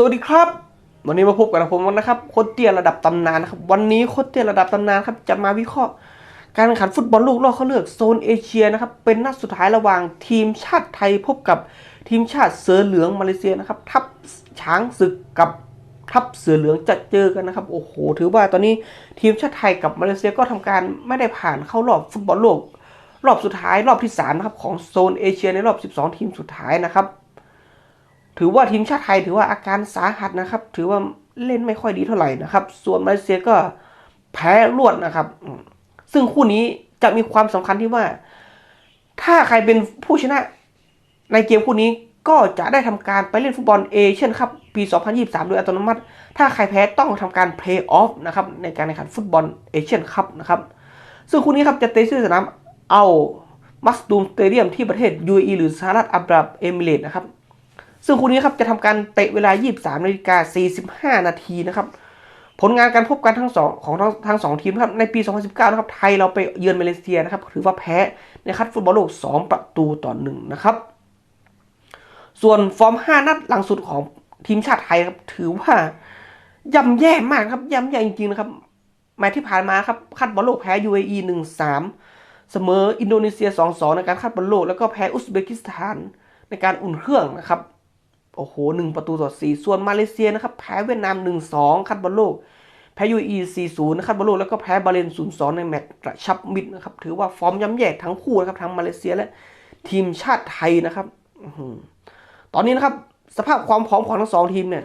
สวัสดีครับ วันนี้มาพบกับผมนะครับโคตรเตี้ยระดับตำนานนะครับ วันนี้โคตรเตี้ยระดับตำนานครับจะมาวิเคราะห์ การแข่งขันฟุตบอลโลกรอบเขาเลือกโซนเอเชียนะครับเป็นนัดสุดท้ายระหว่างทีมชาติไทยพบกับทีมชาติเสือเหลืองมาเลเซียนะครับทัพช้างศึกกับทัพเสือเหลืองจะเจอกันนะครับโอ้โหถือว่าตอนนี้ทีมชาติไทยกับมาเลเซียก็ทำการไม่ได้ผ่านเข้ารอบฟุตบอลโลก รอบสุดท้ายรอบที่สามนะครับของโซนเอเชียในรอบ 12 ทีมสุดท้ายนะครับ ถือว่าทีมชาติไทยถือว่าอาการสาหัสนะครับ ถือว่าเล่นไม่ค่อยดีเท่าไหร่นะครับ ส่วนมาเลเซียก็แพ้รวดนะครับ ซึ่งคู่นี้จะมีความสำคัญที่ว่า ถ้าใครเป็นผู้ชนะในเกมคู่นี้ก็จะได้ทำการไปเล่นฟุตบอลเอเชียนครับปี 2023 โดยอัตโนมัติ ถ้าใครแพ้ต้องทำการเพลย์ออฟนะครับในการแข่งขันฟุตบอลเอเชียนคัพนะครับ ซึ่งคู่นี้ครับจะเตะที่สนามเอามัสดูมสเตเดียมที่ประเทศ UAE หรือสหรัฐอาหรับเอมิเรตนะครับ ซึ่งคู่นี้ครับจะทำการเตะเวลา 23นาฬิกา45 นาทีนะครับ ผลงานการพบกันทั้งสองของทั้งสองทีมนะครับในปี 2019 นะครับ ไทยเราไปเยือนมาเลเซียนะครับ ถือว่าแพ้ในคัดฟุตบอลโลก 2 ประตูต่อหนึ่งนะครับ ส่วนฟอร์ม 5 นัดหลังสุดของทีมชาติไทยครับ ถือว่าย่ำแย่มากครับย่ำแย่จริงๆนะครับแมตช์ที่ผ่านมาครับคัดบอลโลกแพ้ UAE 1-3 เสมออินโดนีเซีย 2-2 ในการคัดบอลโลก แล้วก็แพ้อุซเบกิสถานในการอุ่นเครื่องนะครับ โอ้โหหนึ่งประตูต่อสี่ส่วนมาเลเซียนะครับแพ้เวียดนามหนึ่งสองคัดบอลโลก แพ้ยูอีสี่ศูนย์คัดบอลโลกแล้วก็แพ้บาเลนศูนย์สองในแมตช์กระชับมิตรนะครับถือว่าฟอร์มย่ำแย่ทั้งคู่นะครับทั้งมาเลเซียและทีมชาติไทยนะครับตอนนี้นะครับสภาพความพร้อมของทั้งสองทีมเนี่ย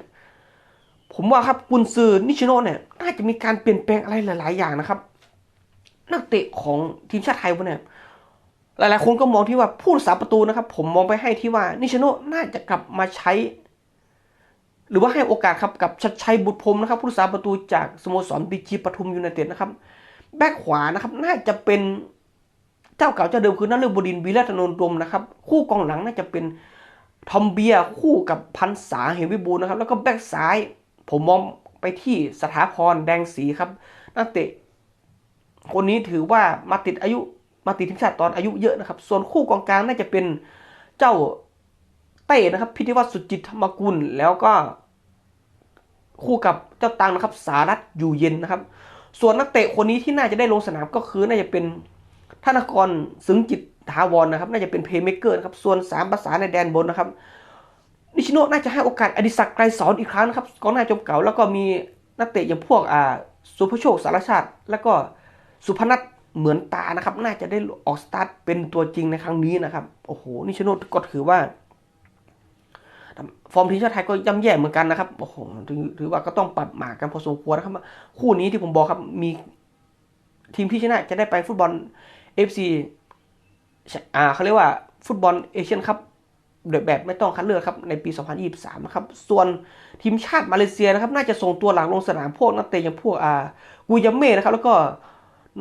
ผมว่าครับกุนซือนิชิโนะเนี่ยน่าจะมีการเปลี่ยนแปลงอะไรหลาย ๆ อย่างนะครับ นักเตะของทีมชาติไทยวันเนี่ย หลายๆคนก็มองที่ว่าผู้รักษาประตูนะครับ ผมมองไปให้ที่ว่านิชโนน่าจะกลับมาใช้ หรือว่าให้โอกาสครับกับชัดชัยบุตรพรมนะครับ ผู้รักษาประตูจากสโมสรบีจีปทุมยูไนเต็ดนะครับ แบ็คขวานะครับ น่าจะเป็นเจ้าเก่าเจ้าเดิมคือนัฤบดินวีระธนนดมนะครับ คู่กองหลังน่าจะเป็นทอมเบียคู่กับพันษาเหวิบูลนะครับ แล้วก็แบ็คซ้าย ผมมองไปที่สถาพรแดงสีครับ นักเตะคนนี้ถือว่ามาติดอายุ มาติดทีมชาติตอนอายุเยอะนะครับ ส่วนคู่กองกลางน่าจะเป็นเจ้าเต้นะครับ พิธีวัฒน์สุจิตธรรมกุลแล้วก็คู่กับเจ้าตังนะครับ สารัตอยู่เย็นนะครับ ส่วนนักเตะคนนี้ที่น่าจะได้ลงสนามก็คือน่าจะเป็นธนกรสึงจิตถาวรนะครับ น่าจะเป็นเพย์เมเกอร์นะครับ ส่วนสามภาษาในแดนบนนะครับ นิชิโนะน่าจะให้โอกาสอดิศักดิ์ไกรสอนอีกครั้งนะครับกองหน้าจมเก่าแล้วก็มีนักเตะอย่างพวกอ่าสุภโชคสารชาติ แล้วก็สุพนัท เหมือนตานะครับ น่าจะได้ออกสตาร์ทเป็นตัวจริงในครั้งนี้นะครับ โอ้โห นิชโนก็ถือว่า ฟอร์มทีมชาติไทยก็ย่ำแย่เหมือนกันนะครับ โอ้โหถือว่าก็ต้องปรับหมากกันพอสมควรนะครับ คู่นี้ที่ผมบอกครับ มีทีมที่ชนะจะได้ไปฟุตบอล FC อ่าเขาเรียกว่าฟุตบอลเอเชียนคัพแบบไม่ต้องคัดเลือกครับในปี 2023 นะครับ ส่วนทีมชาติมาเลเซียนะครับ น่าจะส่งตัวหลังลงสนามพวกนักเตะอย่างพวกอ่ากุยาเม่นะครับ แล้วก็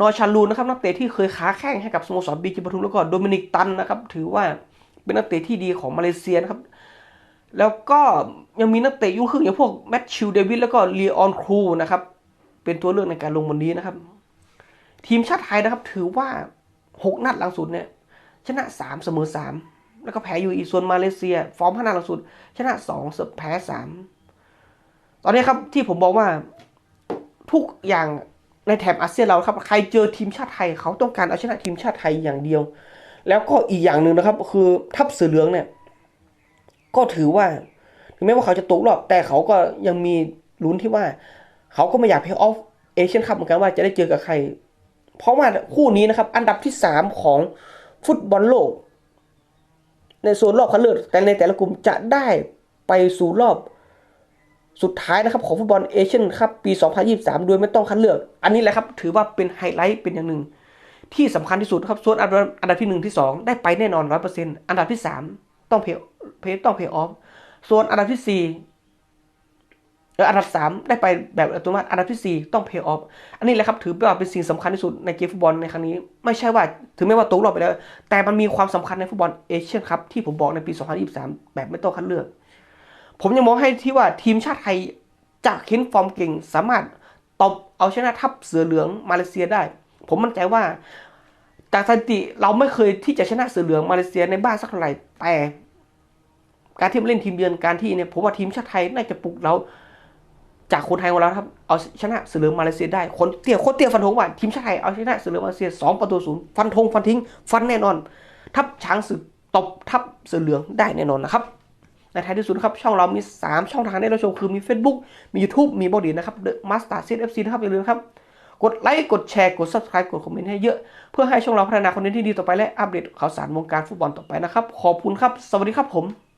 นอชาลูนนะครับนักเตะที่เคยค้าแข้งให้กับสโมสรบีจีปทุมแล้วก็โดมินิกตันนะครับ ถือว่าเป็นนักเตะที่ดีของมาเลเซียนะครับ แล้วก็ยังมีนักเตะยุ่งครึ่งอย่างพวกแมตชิลเดวิดแล้วก็ลีออนครูนะครับ เป็นตัวเลือกในการลงวันนี้นะครับ ทีมชาติไทยนะครับ ถือว่า 6 นัดหลังสุดเนี่ย ชนะ 3 เสมอ 3 แล้วก็แพ้อยู่อีส่วนมาเลเซีย ฟอร์มห้านัดหลังสุด ชนะ2เสมอแพ้ 3 ตอนนี้ครับที่ผมบอกว่าทุกอย่าง ในแถบอาเซียนเราครับ ใครเจอทีมชาติไทยเขาต้องการเอาชนะทีมชาติไทยอย่างเดียว แล้วก็อีกอย่างหนึ่งนะครับ คือทัพเสือเหลืองเนี่ย ก็ถือว่าถึงแม้ว่าเขาจะตกรอบแต่เขาก็ยังมีลุ้นที่ว่า เขาก็ไม่อยากเพย์ออฟเอเชียนคัพเหมือนกันว่าจะได้เจอกับใคร เพราะว่าคู่นี้นะครับ อันดับที่สามของฟุตบอลโลก ในโซนรอบคัดเลือกแต่ในแต่ละกลุ่มจะได้ไปสู่รอบ สุดท้ายนะครับของฟุตบอลเอเชียนคัพปี 2023 โดยไม่ต้องคัดเลือก อันนี้แหละครับถือว่าเป็นไฮไลท์เป็นอย่างหนึ่ง ที่สำคัญที่สุดครับส่วนอันดับอันดับที่หนึ่งที่สองได้ไปแน่นอนร้อยเปอร์เซ็นต์อันดับที่สามต้องเพย์เพย์ต้องเพย์ออฟส่วนอันดับที่สี่เอออันดับสามได้ไปแบบอัตโนมัติอันดับที่สี่ต้องเพย์ออฟอันนี้แหละครับถือว่าเป็นสิ่งสำคัญที่สุดในเกมฟุตบอลในครั้งนี้ ไม่ใช่ว่าถึงแม้ว่าตกรอบไปแล้ว แต่มันมีความสำคัญในฟุตบอลเอเชียนคัพที่ผมบอกในปี 2023 แบบไม่ต้องคัดเลือก ผมยังมองให้ที่ว่าทีมชาติไทยจากเห็นฟอร์มเก่ง สามารถตบเอาชนะทัพเสือเหลืองมาเลเซียได้ ผมมั่นใจว่าจากสถิติเราไม่เคยที่จะชนะเสือเหลืองมาเลเซียในบ้านสักเท่าไหร่แต่การที่มาเล่นทีมเยือนการที่เนี่ยผมว่าทีมชาติไทยน่าจะปลุกเราจากคนไทยของเราครับเอาชนะเสือเหลืองมาเลเซียได้คนเตี้ยโคตรเตี้ยฟันธงว่าทีมชาติไทยเอาชนะเสือเหลืองมาเลเซียสองประตูศูนย์ฟันธงฟันทิ้ง ฟันแน่นอน ทับช้างศึกตบทับเสือเหลืองได้แน่นอนนะครับ ในท้ายที่สุดครับ ช่องเรามี 3 ช่องทางให้เราชมคือมี Facebook มี YouTube มีบอดีนะครับ The Master Set FC นะครับอย่าลืมครับ กดไลค์กดแชร์กด Subscribe กดคอมเมนต์ให้เยอะ เพื่อให้ช่องเราพัฒนาคอนเทนต์ที่ดีต่อไปและอัปเดตข่าวสารวงการฟุตบอลต่อไปนะครับขอบคุณครับ สวัสดีครับผม